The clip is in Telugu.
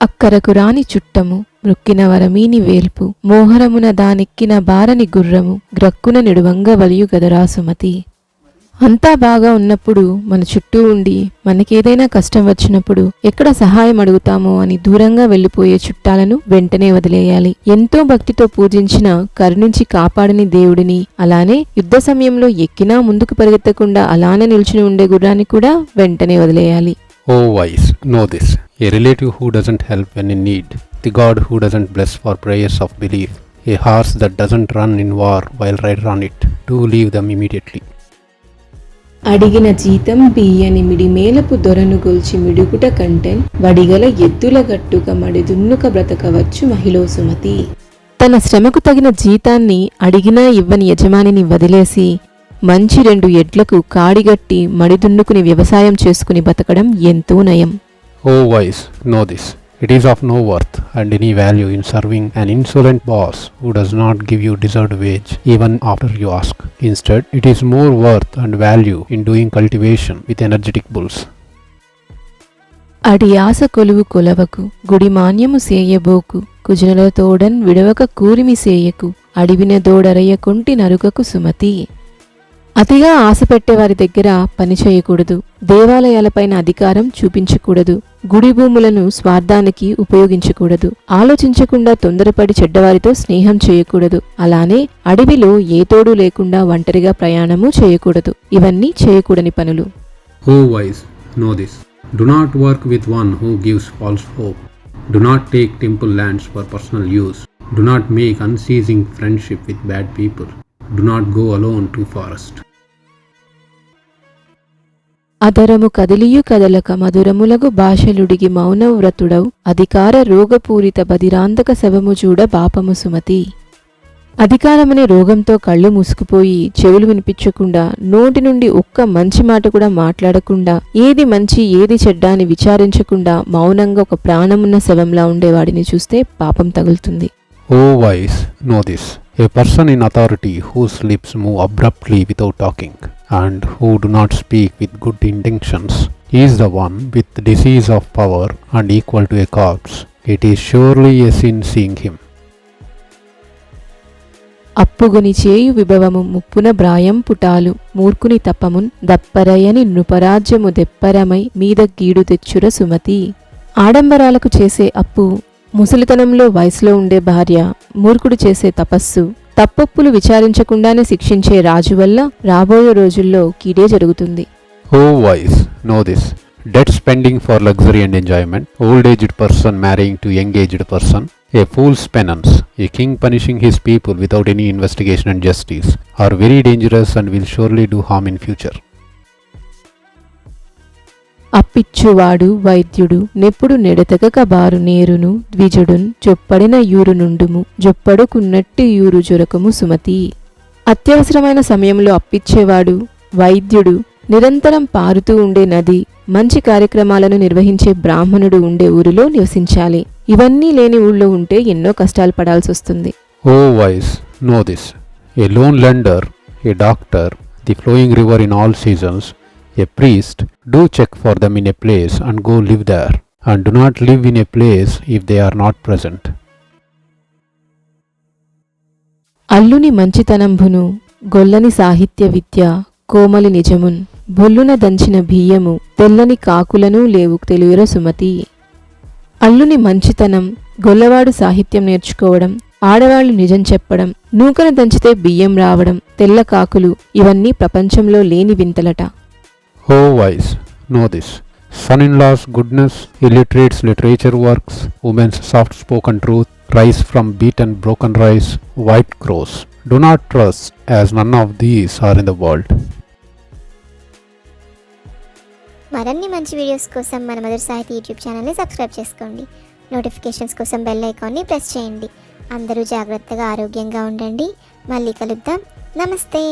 అక్కరకు రాని చుట్టము మృక్కిన వరమీని వేల్పు మోహరమున దానెక్కిన బారని గుర్రము గ్రక్కున నిడువంగ వలియు గదరా సుమతి. అంతా బాగా ఉన్నప్పుడు మన చుట్టూ ఉండి మనకేదైనా కష్టం వచ్చినప్పుడు ఎక్కడ సహాయం అడుగుతామో అని దూరంగా వెళ్ళిపోయే చుట్టాలను వెంటనే వదిలేయాలి. ఎంతో భక్తితో పూజించిన కరుణించి కాపాడని దేవుడిని అలానే యుద్ధ సమయంలో ఎక్కినా ముందుకు పరిగెత్తకుండా అలానే నిల్చుని ఉండే గుర్రాన్ని కూడా వెంటనే వదిలేయాలి. O wise know this. A relative who doesn't help when in need, the God who doesn't bless for prayers of belief, a horse that doesn't run in war while rider on it, do leave them immediately. అడిగిన జీతం బియ్యని మిడిమేలపు దొరను గొల్చి మిడుగుట కంటెన్ వడిగల ఎద్దుల గట్టుక మడిదున్నుక బ్రతకవచ్చు మహిళో సుమతి తన శ్రమకు తగిన జీతాన్ని అడిగినా ఇవ్వని యజమానిని వదిలేసి మంచి రెండు ఎడ్లకు కాడిగట్టి మడిదున్నుకుని వ్యవసాయం చేసుకుని బతకడం ఎంతో నయం O wise, know this. It is of no worth and any value in serving an insolent boss who does not give you deserved wage even after you ask. Instead, it is more worth and value in doing cultivation with energetic bulls. అడి ఆశ కొలువు కొలవకు గుడి మాన్యము సేయబోకు కుజనల తోడన్ విడవక కూరిమి సేయకు అడివిన దోడరయ్య కొంటి నరుకకు సుమతి అతిగా ఆశ పెట్టేవారి దగ్గర పనిచేయకూడదు దేవాలయాలపైన అధికారం చూపించకూడదు. గుడి భూములను స్వార్థానికి ఉపయోగించకూడదు. ఆలోచించకుండా తొందరపడి చెడ్డవారితో స్నేహం చేయకూడదు. అలానే అడవిలో ఏ తోడు లేకుండా ఒంటరిగా ప్రయాణము చేయకూడదు. ఇవన్నీ చేయకూడని పనులు. Who wise know this do not work with one who gives false hope do not take temple lands for personal use do not make unceasing friendship with bad people do not go alone to forest అదరము కదిలియు కదలక మధురములగు భాషలుడిగి మౌనవ్రతుడవు. అధికార రోగపూరిత బదిరాంతక శవము చూడ పాపము సుమతి. అధికారమనే రోగంతో కళ్ళు మూసుకుపోయి చెవులు వినిపించకుండా నోటి నుండి ఒక్క మంచి మాట కూడా మాట్లాడకుండా ఏది మంచి ఏది చెడ్డ అని విచారించకుండా మౌనంగా ఒక ప్రాణమున్న శవంలా ఉండేవాడిని చూస్తే పాపం తగులుతుంది. O wise know this. A person in authority whose lips move abruptly without talking. And who do not speak with good intentions is the one with disease of power and equal to a corpse. It is surely a sin seeing him. అప్పుగుని చేయు విభవము ముప్పున బ్రాయం పుటాలు మూర్ఖుని తపమున్ దప్పరయని నృపరాజ్యము దెప్పరమై మీద గీడు తెచ్చుర సుమతి ఆడంబరాలకు చేసే అప్పు ముసలితనంలో వయసులో ఉండే భార్య మూర్ఖుడు చేసే తపస్సు తప్పప్పులు విచారించకుండానే శిక్షించే రాజు వల్ల రాబోయే రోజుల్లో కీడే జరుగుతుంది. Who wise know this debt spending for luxury and enjoyment old aged person marrying to young aged person a fool sponsors a king punishing his people without any investigation and justice are very dangerous and will surely do harm in future అప్పిచ్చువాడు వైద్యుడు నెప్పుడు నెడతగక బారు నేరును ద్విజుడున్ చొప్పడిన యూరు నుండుము జొప్పడుకున్నట్టు యూరు జొరకము సుమతి. అత్యవసరమైన సమయంలో అప్పిచ్చేవాడు వైద్యుడు నిరంతరం పారుతూ ఉండే నది మంచి కార్యక్రమాలను నిర్వహించే బ్రాహ్మణుడు ఉండే ఊరిలో నివసించాలి. ఇవన్నీ లేని ఊళ్ళో ఉంటే ఎన్నో కష్టాలు పడాల్సి వస్తుంది O wise know this. A loan lender a doctor the flowing river in all seasons a priest do check for them in a place and go live there, and do not live in a place if they are not present. అల్లుని మంచితనంభును గొల్లని సాహిత్య విద్య కోమలి నిజమున్ బొల్లున దంచిన బియ్యము తెల్లని కాకులను లేవు తెలుగుర సుమతి. అల్లుని మంచితనం గొల్లవాడు సాహిత్యం నేర్చుకోవడం ఆడవాళ్ళు నిజం చెప్పడం నూకన దంచితే బియ్యం రావడం తెల్ల కాకులు ఇవన్నీ ప్రపంచంలో లేని వింతలట. O wise, know this. Son in law's goodness, illiterates' literature works, women's soft spoken truth, rice from beaten broken rice, white crows. Do not trust, as none of these are in the world. మరిన్ని మంచి వీడియోస్ కోసం మన మధుర సాహితీ యూట్యూబ్ ఛానల్ని సబ్స్క్రైబ్ చేసుకోండి నోటిఫికేషన్స్ కోసం బెల్ ఐకాన్ని ప్రెస్ చేయండి అందరూ జాగ్రత్తగా ఆరోగ్యంగా ఉండండి మళ్ళీ కలుద్దాం నమస్తే